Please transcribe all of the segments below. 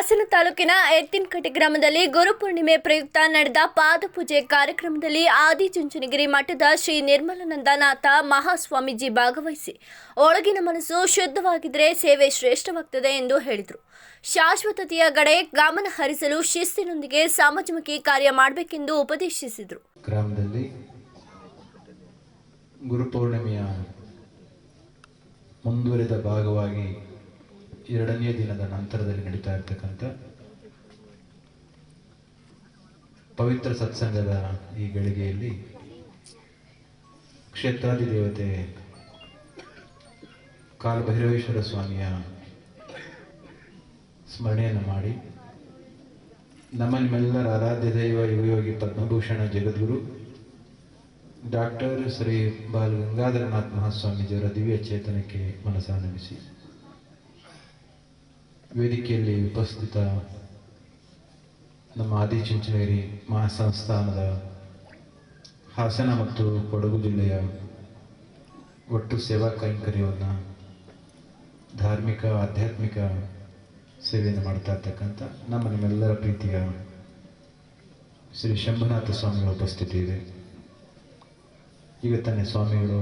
ಹಾಸನ ತಾಲೂಕಿನ ಎತ್ತಿನಕಟ್ಟೆ ಗ್ರಾಮದಲ್ಲಿ ಗುರುಪೂರ್ಣಿಮೆ ಪ್ರಯುಕ್ತ ನಡೆದ ಪಾದಪೂಜೆ ಕಾರ್ಯಕ್ರಮದಲ್ಲಿ ಆದಿಚುಂಚನಗಿರಿ ಮಠದ ಶ್ರೀ ನಿರ್ಮಲಾನಂದನಾಥ ಮಹಾಸ್ವಾಮೀಜಿ ಭಾಗವಹಿಸಿ. ಒಳಗಿನ ಮನಸ್ಸು ಶುದ್ಧವಾಗಿದ್ದರೆ ಸೇವೆ ಶ್ರೇಷ್ಠವಾಗ್ತದೆ ಎಂದು ಹೇಳಿದರು. ಶಾಶ್ವತತೆಯ ಕಡೆ ಗಮನ ಹರಿಸಲು ಶಿಸ್ತಿನೊಂದಿಗೆ ಸಮಾಜಮುಖಿ ಕಾರ್ಯ ಮಾಡಬೇಕೆಂದು ಉಪದೇಶಿಸಿದರು. ಗ್ರಾಮದಲ್ಲಿ ಗುರುಪೌರ್ಣಿಮೆಯ ಮುಂದುವರಿದ ಭಾಗವಾಗಿ ಎರಡನೇ ದಿನದ ನಂತರದಲ್ಲಿ ನಡೀತಾ ಇರ್ತಕ್ಕಂಥ ಪವಿತ್ರ ಸತ್ಸಂಗದ ಈ ಗಳಿಗೆಯಲ್ಲಿ ಕ್ಷೇತ್ರಾದಿ ದೇವತೆ ಕಾಲಭೈರವೇಶ್ವರ ಸ್ವಾಮಿಯ ಸ್ಮರಣೆಯನ್ನು ಮಾಡಿ ನಮ್ಮ ನಿಮ್ಮೆಲ್ಲರ ಆರಾಧ್ಯ ದೈವ ಯುವಯೋಗಿ ಪದ್ಮಭೂಷಣ ಜಗದ್ಗುರು ಡಾಕ್ಟರ್ ಶ್ರೀ ಬಾಲ್ ಗಂಗಾಧರನಾಥ್ ಮಹಾಸ್ವಾಮೀಜಿಯವರ ದಿವ್ಯ ಚೇತನಕ್ಕೆ ಮನಸ್ಸಾನಮಿಸಿ ವೇದಿಕೆಯಲ್ಲಿ ಉಪಸ್ಥಿತ ನಮ್ಮ ಆದಿಚುಂಚನಗಿರಿ ಮಹಾಸಂಸ್ಥಾನದ ಹಾಸನ ಮತ್ತು ಕೊಡಗು ಜಿಲ್ಲೆಯ ಒಟ್ಟು ಸೇವಾ ಕೈಂಕರ್ಯವನ್ನು ಧಾರ್ಮಿಕ, ಆಧ್ಯಾತ್ಮಿಕ ಸೇವೆಯನ್ನು ಮಾಡ್ತಾ ಇರ್ತಕ್ಕಂಥ ನಮ್ಮ ನಿಮ್ಮೆಲ್ಲರ ಪ್ರೀತಿಯ ಶ್ರೀ ಶಂಭುನಾಥ ಸ್ವಾಮಿಗಳ ಉಪಸ್ಥಿತಿ ಇದೆ. ಈಗ ತಾನೇ ಸ್ವಾಮಿಗಳು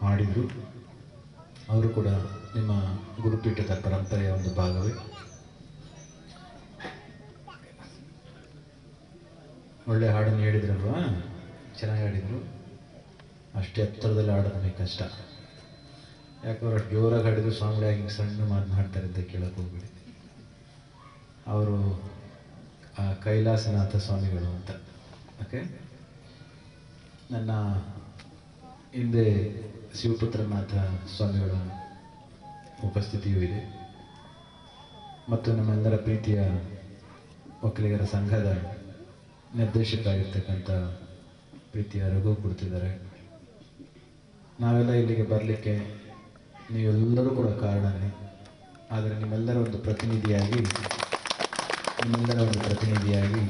ಹಾಡಿದರು. ಅವರು ಕೂಡ ನಿಮ್ಮ ಗುರುಪೀಠದ ಪರಂಪರೆಯ ಒಂದು ಭಾಗವೇ. ಒಳ್ಳೆ ಹಾಡನ್ನು ಹೇಳಿದ್ರಲ್ವಾ? ಚೆನ್ನಾಗಿ ಹಾಡಿದರು. ಅಷ್ಟೇ ಎತ್ತರದಲ್ಲಿ ಹಾಡೋದು ನಮಗೆ ಕಷ್ಟ. ಯಾಕಂದ್ರೆ ಜೋರಾಗಿ ಹಾಡಿದ್ರು ಹಿಂಗೆ ಸಣ್ಣ ಮಾತನಾಡ್ತಾರೆ ಅಂತ ಕೇಳಕ್ಕೆ ಹೋಗ್ಬಿಡಿ. ಅವರು ಕೈಲಾಸನಾಥ ಸ್ವಾಮಿಗಳು ಅಂತ. ಓಕೆ ನನ್ನ ಹಿಂದೆ ಶಿವಪುತ್ರನಾಥ ಸ್ವಾಮಿಗಳ ಉಪಸ್ಥಿತಿಯೂ ಇದೆ. ಮತ್ತು ನಮ್ಮೆಲ್ಲರ ಪ್ರೀತಿಯ ಒಕ್ಕಲಿಗರ ಸಂಘದ ನಿರ್ದೇಶಕರಾಗಿರ್ತಕ್ಕಂಥ ಪ್ರೀತಿಯ ರಘು ಕೊಡ್ತಿದ್ದಾರೆ. ನಾವೆಲ್ಲ ಇಲ್ಲಿಗೆ ಬರಲಿಕ್ಕೆ ನೀವೆಲ್ಲರೂ ಕೂಡ ಕಾರಣನೇ ಆದರೆ ನಿಮ್ಮೆಲ್ಲರ ಒಂದು ಪ್ರತಿನಿಧಿಯಾಗಿ, ನಿಮ್ಮೆಲ್ಲರ ಒಂದು ಪ್ರತಿನಿಧಿಯಾಗಿ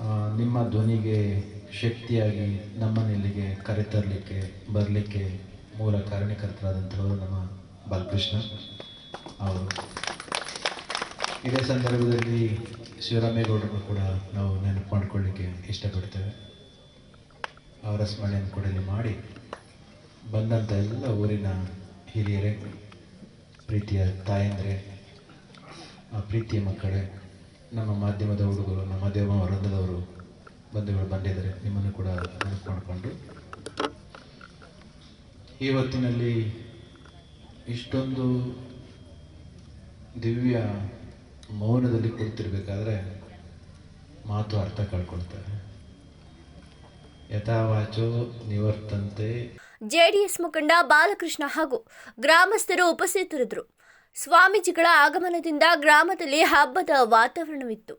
ನಿಮ್ಮ ಧ್ವನಿಗೆ ಶಕ್ತಿಯಾಗಿ ನಮ್ಮನೆಯಲ್ಲಿಗೆ ಇಲ್ಲಿಗೆ ಕರೆತರಲಿಕ್ಕೆ, ಬರಲಿಕ್ಕೆ ಮೂಲ ಕಾರಣಕರ್ತರಾದಂಥವರು ನಮ್ಮ ಬಾಲಕೃಷ್ಣ ಅವರು. ಇದೇ ಸಂದರ್ಭದಲ್ಲಿ ಶಿವರಾಮೇಗೌಡರು ಕೂಡ ನಾವು ನೆನಪು ಮಾಡಿಕೊಳ್ಳಿಕ್ಕೆ ಇಷ್ಟಪಡ್ತೇವೆ. ಅವರ ಸ್ಮರಣೆಯನ್ನು ಕೂಡ ಇಲ್ಲಿ ಮಾಡಿ ಬಂದಂಥ ಎಲ್ಲ ಊರಿನ ಹಿರಿಯರೇ, ಪ್ರೀತಿಯ ತಾಯಂದ್ರೆ ಪ್ರೀತಿಯ ಮಕ್ಕಳೇ ನಮ್ಮ ಮಾಧ್ಯಮದ ಹುಡುಗರು, ನಮ್ಮ ಮಾಧ್ಯಮ ವೃಂದದವರು ಬಂಧುಗಳು ಬಂದಿದ್ದಾರೆ. ನಿಮ್ಮನ್ನು ಕೂಡ ನೆನಪು ಮಾಡಿಕೊಂಡು ಈ ಹೊತ್ತಿನಲ್ಲಿ ಇಷ್ಟೊಂದು ದಿವ್ಯ ಮೌನದಲ್ಲಿ ಕುಳಿತಿರ್ಬೇಕಾದ್ರೆ ಮಾತು ಅರ್ಥ ಕಳ್ಕೊಳ್ತಾರೆ. ಯಥಾವಾಚೋ ನಿವರ್ತಂತೆ. ಜೆಡಿಎಸ್ ಮುಖಂಡ ಬಾಲಕೃಷ್ಣ ಹಾಗೂ ಗ್ರಾಮಸ್ಥರು ಉಪಸ್ಥಿತರಿದ್ದರು. ಸ್ವಾಮೀಜಿಗಳ ಆಗಮನದಿಂದ ಗ್ರಾಮದಲ್ಲಿ ಹಬ್ಬದ ವಾತಾವರಣವಿತ್ತು.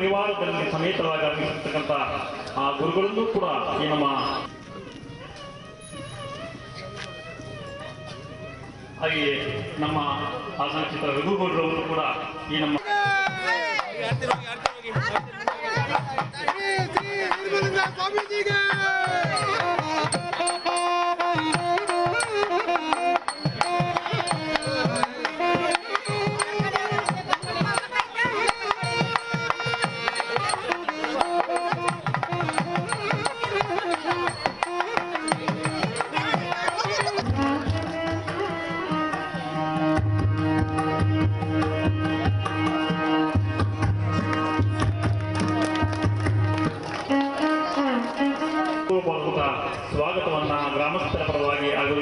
ಪರಿವಾರದಲ್ಲಿ ಸಮೇತರಾಗಿ ಅರ್ಪಿಸಿರ್ತಕ್ಕಂಥ ಆ ಗುರುಗಳಲ್ಲೂ ಕೂಡ ಈ ನಮ್ಮ ಹಾಗೆಯೇ ನಮ್ಮ ಹಾಸನ ಚಿತ್ರ ರಘುಗೌಡರವರು ಕೂಡ ಈ ನಮ್ಮ ಸ್ವಾಮೀಜಿಗೆ! ತೀರ್ಮಾನವನ್ನು ಗ್ರಾಮಸ್ಥರ ಪರವಾಗಿ ಹಾಗೂ